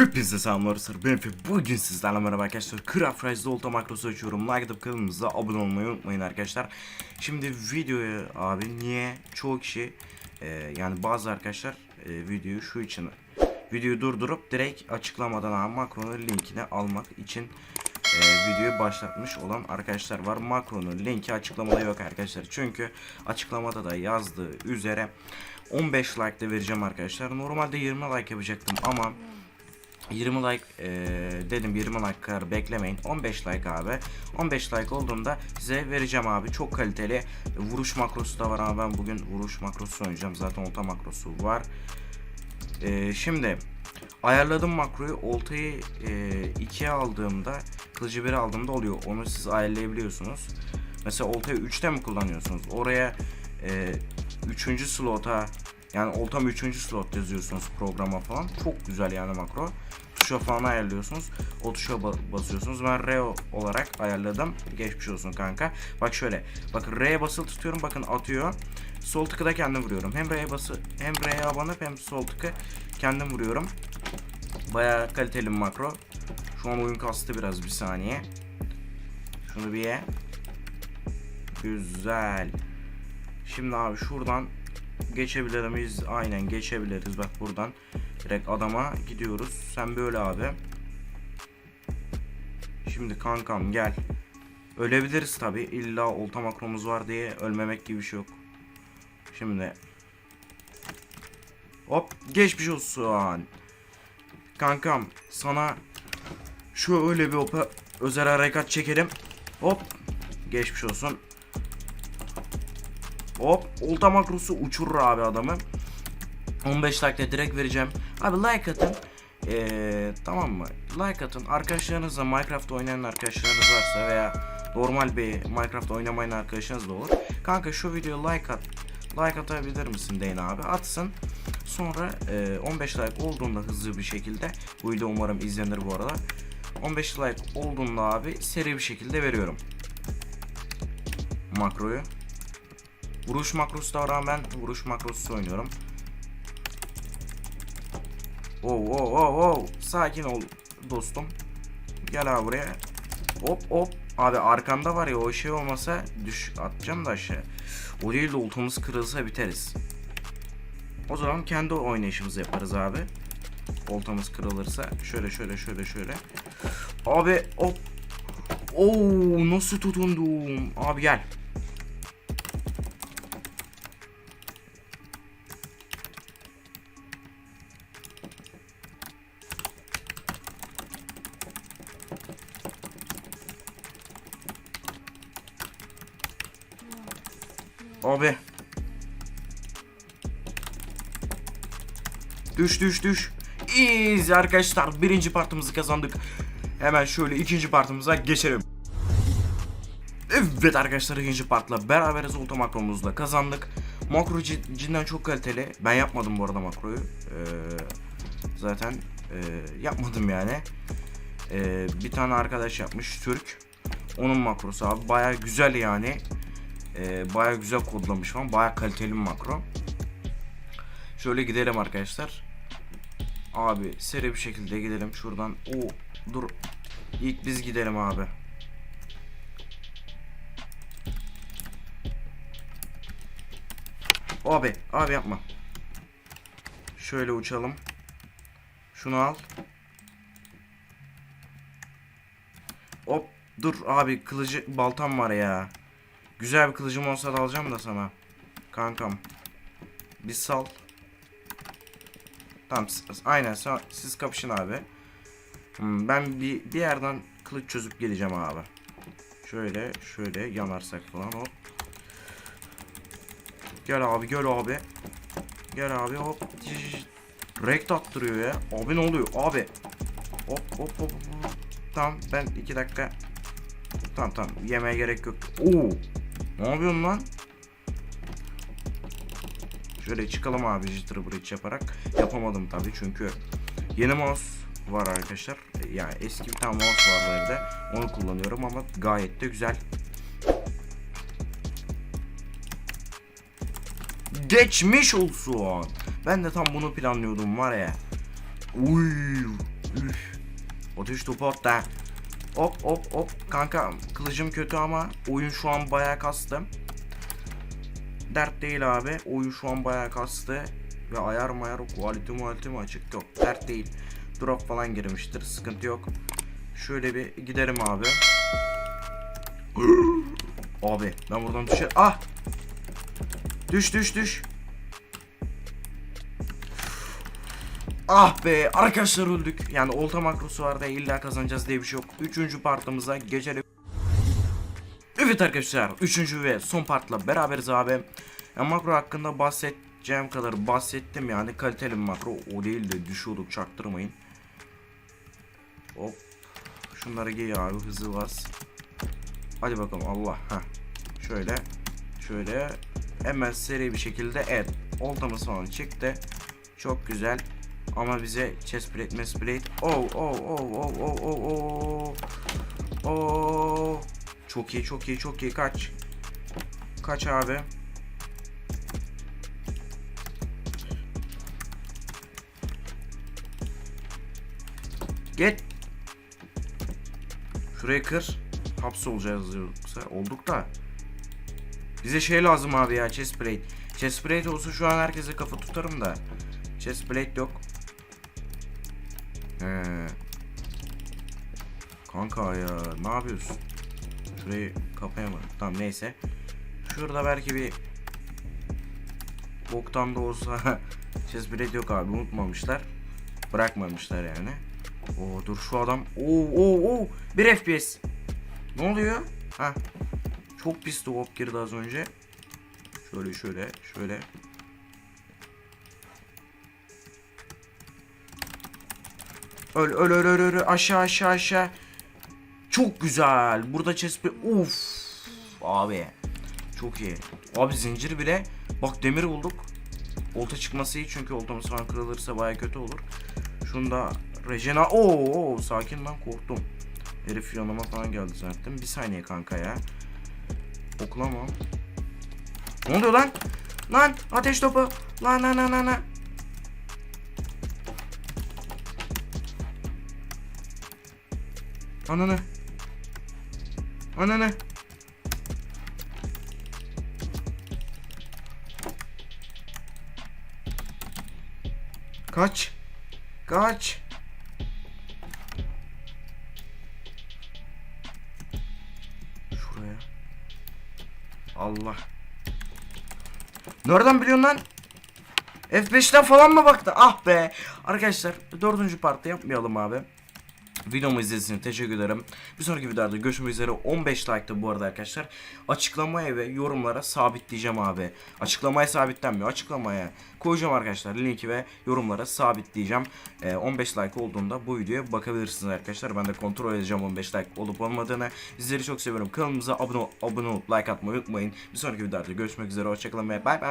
Hepinize selamlar sır ben Efe. Bugün sizlerle merhaba arkadaşlar. Craft Rise'da olta makrosu açıyorum. Like atıp kanalımıza abone olmayı unutmayın arkadaşlar. Şimdi videoyu abi niye çoğu kişi e, yani bazı arkadaşlar e, videoyu şu için Videoyu durdurup direkt açıklamadan abi makronun linkini almak için e, videoyu başlatmış olan arkadaşlar var. Makronun linki açıklamada yok arkadaşlar. Çünkü açıklamada da yazdığı üzere 15 like de vereceğim arkadaşlar. Normalde 20 like yapacaktım ama 20 like eee, dedim 20 like kadar beklemeyin. 15 like abi. 15 like olduğunda size vereceğim abi. Çok kaliteli vuruş makrosu da var ama ben bugün vuruş makrosu oynayacağım. Zaten olta makrosu var. Eee, şimdi ayarladım makroyu. Oltayı eee, ikiye aldığımda kılıcı 1'e aldığımda oluyor. Onu siz ayarlayabiliyorsunuz. Mesela oltayı 3'te mi kullanıyorsunuz? Oraya eee 3. slota yani oltam 3. slot yazıyorsunuz programa falan. Çok güzel yani makro tuşa falan ayarlıyorsunuz. O tuşa ba- basıyorsunuz. Ben R olarak ayarladım. Geçmiş olsun kanka. Bak şöyle. Bakın R'ye basılı tutuyorum. Bakın atıyor. Sol tıkı da kendim vuruyorum. Hem R'ye bası hem R'ye abanıp hem sol tıkı kendim vuruyorum. Bayağı kaliteli makro. Şu an oyun kastı biraz bir saniye. Şunu bir ye. Güzel. Şimdi abi şuradan geçebilir miyiz? Aynen geçebiliriz. Bak buradan direkt adama gidiyoruz. Sen böyle abi. Şimdi kankam gel. Ölebiliriz tabi. İlla olta makromuz var diye ölmemek gibi bir şey yok. Şimdi Hop geçmiş olsun. Kankam sana şöyle bir özel harekat çekelim. Hop geçmiş olsun. Hop olta makrosu uçurur abi adamı. 15 dakika direkt vereceğim. Abi like atın. Ee, tamam mı? Like atın. Arkadaşlarınızla Minecraft oynayan arkadaşlarınız varsa veya normal bir Minecraft oynamayan arkadaşınız da olur. Kanka şu videoya like at. Like atabilir misin Deyn abi? Atsın. Sonra e, 15 like olduğunda hızlı bir şekilde bu video umarım izlenir bu arada. 15 like olduğunda abi seri bir şekilde veriyorum. Makroyu. Vuruş makrosu da var ama ben vuruş makrosu oynuyorum. Oh oh oh oh sakin ol dostum. Gel abi buraya. Hop hop. Abi arkanda var ya o şey olmasa düş atacağım da aşağı. O değil de oltamız kırılsa biteriz. O zaman kendi oynayışımızı yaparız abi. Oltamız kırılırsa şöyle şöyle şöyle şöyle. Abi hop. Oo nasıl tutundum. Abi gel. Abi. Düş düş düş. İyiyiz arkadaşlar. Birinci partımızı kazandık. Hemen şöyle ikinci partımıza geçelim. Evet arkadaşlar ikinci partla beraberiz olta makromuzla kazandık. Makro cid- cidden çok kaliteli. Ben yapmadım bu arada makroyu. Ee, zaten e, yapmadım yani. Ee, bir tane arkadaş yapmış Türk. Onun makrosu abi baya güzel yani. Ee, baya güzel kodlamış falan. Baya kaliteli bir makro. Şöyle gidelim arkadaşlar. Abi seri bir şekilde gidelim şuradan. O dur. İlk biz gidelim abi. Abi, abi yapma. Şöyle uçalım. Şunu al. Hop, dur abi kılıcı baltam var ya. Güzel bir kılıcım olsa da alacağım da sana. Kankam. Bir sal. Tamam aynen siz kapışın abi. Hmm, ben bir, bir yerden kılıç çözüp geleceğim abi. Şöyle şöyle yanarsak falan hop. Gel abi gel abi. Gel abi hop. Rekt attırıyor ya. Abi ne oluyor abi? Hop hop hop. hop. Tamam ben iki dakika. Tamam tamam yemeye gerek yok. Oo. Ne yapıyorsun lan? Şöyle çıkalım abi jitter bridge yaparak. Yapamadım tabii çünkü yeni mouse var arkadaşlar. Yani eski bir tane mouse vardı evde. Onu kullanıyorum ama gayet de güzel. Geçmiş olsun. Ben de tam bunu planlıyordum var ya. Uy. Üf. Ateş topu attı. Hop hop hop. Kanka kılıcım kötü ama oyun şu an bayağı kastı. Dert değil abi. Oyun şu an bayağı kastı. Ve ayar mayar quality muality mi açık yok. Dert değil. Drop falan girmiştir. Sıkıntı yok. Şöyle bir giderim abi. abi ben buradan düşer. Ah! Düş düş düş. Ah be arkadaşlar öldük. Yani olta makrosu var da illa kazanacağız diye bir şey yok. Üçüncü partımıza geçelim. Evet arkadaşlar üçüncü ve son partla beraberiz abi. Ya makro hakkında bahsedeceğim kadar bahsettim yani kaliteli makro o değil de düşüyorduk çaktırmayın. Hop. Şunları giy abi hızlı bas. Hadi bakalım Allah. ha. Şöyle. Şöyle. Hemen seri bir şekilde evet. Oltamız falan çıktı. Çok güzel. Ama bize chest plate, mass plate. Oh oh oh oh oh oh oh. Oh. Çok iyi çok iyi çok iyi kaç. Kaç abi. Get. Şurayı kır. Hapsolacağız yoksa. Olduk da. Bize şey lazım abi ya chest plate. Chest plate olsa şu an herkese kafa tutarım da. Chest plate yok. He. Kanka ya ne yapıyorsun? Şurayı kapayamadım. Tamam neyse. Şurada belki bir boktan da olsa chest yok abi unutmamışlar. Bırakmamışlar yani. Oo dur şu adam. Oo oo oo. Bir FPS. Ne oluyor? Ha. Çok pis hop girdi az önce. Şöyle şöyle şöyle. Öl öl öl öl öl aşağı aşağı aşağı. Çok güzel. Burada chest. Uf. Abi. Çok iyi. Abi zincir bile. Bak demir bulduk. Olta çıkması iyi çünkü oltamız falan kırılırsa baya kötü olur. Şunda Rejena. Oo, oo sakin lan korktum. Herif yanıma falan geldi zaten. Bir saniye kanka ya. Oklama. Ne oluyor lan? Lan ateş topu. Lan lan lan lan lan. Ananı. Ananı. Kaç. Kaç. Şuraya. Allah. Nereden biliyorsun lan? F5'ten falan mı baktı? Ah be. Arkadaşlar dördüncü parti yapmayalım abi. Videomu izlediğiniz için teşekkür ederim. Bir sonraki videoda görüşmek üzere. 15 like'tı bu arada arkadaşlar. Açıklamaya ve yorumlara sabitleyeceğim abi. Açıklamaya sabitlenmiyor. Açıklamaya koyacağım arkadaşlar linki ve yorumlara sabitleyeceğim. Ee, 15 like olduğunda bu videoya bakabilirsiniz arkadaşlar. Ben de kontrol edeceğim 15 like olup olmadığını. Sizleri çok seviyorum. Kanalımıza abone, abone olup like atmayı unutmayın. Bir sonraki videoda görüşmek üzere. Hoşçakalın ve bay bay.